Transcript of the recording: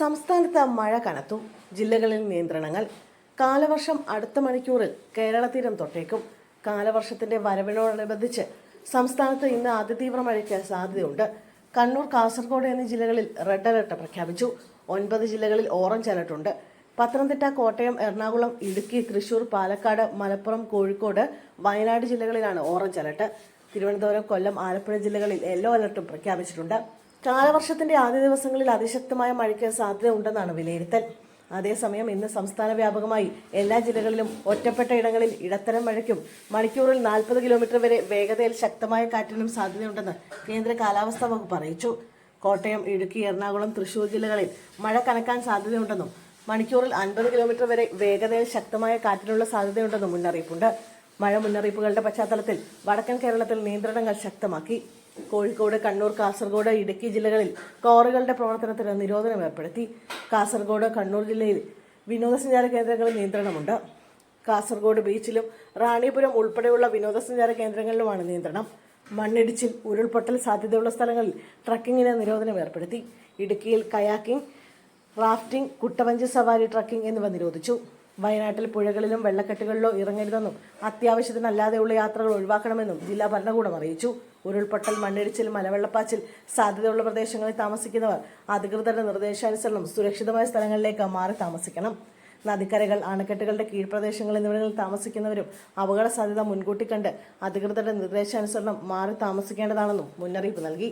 സംസ്ഥാനത്ത് മഴ കനത്തു. ജില്ലകളിൽ നിയന്ത്രണങ്ങൾ. കാലവർഷം അടുത്ത മണിക്കൂറിൽ കേരള തീരം തൊട്ടേക്കും. കാലവർഷത്തിന്റെ വരവിനോടനുബന്ധിച്ച് സംസ്ഥാനത്ത് ഇന്ന് അതിതീവ്ര മഴയ്ക്ക് സാധ്യതയുണ്ട്. കണ്ണൂർ കാസർഗോഡ് എന്നീ ജില്ലകളിൽ റെഡ് അലർട്ട് പ്രഖ്യാപിച്ചു. ഒൻപത് ജില്ലകളിൽ ഓറഞ്ച് അലർട്ടുണ്ട്. പത്തനംതിട്ട കോട്ടയം എറണാകുളം ഇടുക്കി തൃശൂർ പാലക്കാട് മലപ്പുറം കോഴിക്കോട് വയനാട് ജില്ലകളിലാണ് ഓറഞ്ച് അലർട്ട്. തിരുവനന്തപുരം കൊല്ലം ആലപ്പുഴ ജില്ലകളിൽ യെല്ലോ അലർട്ടും പ്രഖ്യാപിച്ചിട്ടുണ്ട്. കാലവർഷത്തിന്റെ ആദ്യ ദിവസങ്ങളിൽ അതിശക്തമായ മഴയ്ക്ക് സാധ്യതയുണ്ടെന്നാണ് വിലയിരുത്തൽ. അതേസമയം ഇന്ന് സംസ്ഥാന വ്യാപകമായി എല്ലാ ജില്ലകളിലും ഒറ്റപ്പെട്ട ഇടങ്ങളിൽ ഇടത്തരം മഴയ്ക്കും മണിക്കൂറിൽ നാൽപ്പത് കിലോമീറ്റർ വരെ വേഗതയിൽ ശക്തമായ കാറ്റിനും സാധ്യതയുണ്ടെന്ന് കേന്ദ്ര കാലാവസ്ഥാ വകുപ്പ് അറിയിച്ചു. കോട്ടയം ഇടുക്കി എറണാകുളം തൃശൂർ ജില്ലകളിൽ മഴ കനക്കാൻ സാധ്യതയുണ്ടെന്നും മണിക്കൂറിൽ അൻപത് കിലോമീറ്റർ വരെ വേഗതയിൽ ശക്തമായ കാറ്റിനുള്ള സാധ്യതയുണ്ടെന്നും മുന്നറിയിപ്പുണ്ട്. മഴ മുന്നറിയിപ്പുകളുടെ പശ്ചാത്തലത്തിൽ വടക്കൻ കേരളത്തിൽ നിയന്ത്രണങ്ങൾ ശക്തമാക്കി. കോഴിക്കോട് കണ്ണൂർ കാസർഗോഡ് ഇടുക്കി ജില്ലകളിൽ കോറുകളുടെ പ്രവർത്തനത്തിന് നിരോധനം ഏർപ്പെടുത്തി. കാസർഗോഡ് കണ്ണൂർ ജില്ലയിൽ വിനോദസഞ്ചാര കേന്ദ്രങ്ങളിൽ നിയന്ത്രണമുണ്ട്. കാസർഗോഡ് ബീച്ചിലും റാണിപുരം ഉൾപ്പെടെയുള്ള വിനോദസഞ്ചാര കേന്ദ്രങ്ങളിലുമാണ് നിയന്ത്രണം. മണ്ണിടിച്ചിൽ ഉരുൾപൊട്ടൽ സാധ്യതയുള്ള സ്ഥലങ്ങളിൽ ട്രക്കിങ്ങിന് നിരോധനം ഏർപ്പെടുത്തി. ഇടുക്കിയിൽ കയാക്കിംഗ് റാഫ്റ്റിംഗ് കുട്ടവഞ്ചി സവാരി ട്രക്കിംഗ് എന്നിവ നിരോധിച്ചു. വയനാട്ടിൽ പുഴകളിലും വെള്ളക്കെട്ടുകളിലോ ഇറങ്ങരുതെന്നും അത്യാവശ്യത്തിനല്ലാതെയുള്ള യാത്രകൾ ഒഴിവാക്കണമെന്നും ജില്ലാ ഭരണകൂടം അറിയിച്ചു. ഉരുൾപൊട്ടൽ മണ്ണിടിച്ചിൽ മലവെള്ളപ്പാച്ചിൽ സാധ്യതയുള്ള പ്രദേശങ്ങളിൽ താമസിക്കുന്നവർ അധികൃതരുടെ നിർദ്ദേശാനുസരണം സുരക്ഷിതമായ സ്ഥലങ്ങളിലേക്ക് മാറി താമസിക്കണം. നദിക്കരകൾ അണക്കെട്ടുകളുടെ കീഴ്പ്രദേശങ്ങൾ എന്നിവിടങ്ങളിൽ താമസിക്കുന്നവരും അപകട സാധ്യത മുൻകൂട്ടി കണ്ട് അധികൃതരുടെ നിർദ്ദേശാനുസരണം മാറി താമസിക്കേണ്ടതാണെന്നും മുന്നറിയിപ്പ് നൽകി.